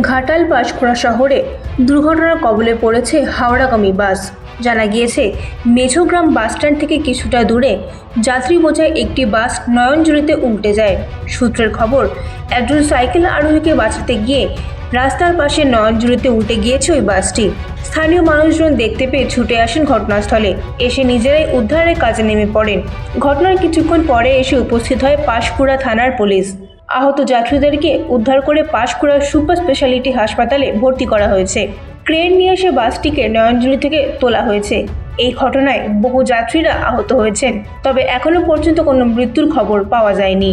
ঘাটাল পাঁশকুড়া শহরে দুর্ঘটনার কবলে পড়েছে হাওড়াগামী বাস। জানা গিয়েছে, মেঝোগ্রাম বাসস্ট্যান্ড থেকে কিছুটা দূরে যাত্রী বোঝায় একটি বাস নয়নজুড়িতে উল্টে যায়। সূত্রের খবর, একজন সাইকেল আরোহীকে বাঁচাতে গিয়ে রাস্তার পাশে নয়নজুড়িতে উল্টে গিয়েছে ওই বাসটি। স্থানীয় মানুষজন দেখতে পেয়ে ছুটে আসেন ঘটনাস্থলে। এসে নিজেরাই উদ্ধারের কাজে নেমে পড়েন। ঘটনার কিছুক্ষণ পরে এসে উপস্থিত হয় পাঁশকুড়া থানার পুলিশ। আহত যাত্রীদেরকে উদ্ধার করে পাঁশকুড়া সুপার স্পেশালিটি হাসপাতালে ভর্তি করা হয়েছে। ক্রেন নিয়ে এসে বাসটিকে নয়নজুলি থেকে তোলা হয়েছে। এই ঘটনায় বহু যাত্রীরা আহত হয়েছেন, তবে এখনও পর্যন্ত কোনো মৃত্যুর খবর পাওয়া যায়নি।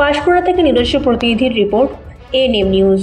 পাঁশকুড়া থেকে নিজস্ব প্রতিনিধির রিপোর্ট এনএম নিউজ।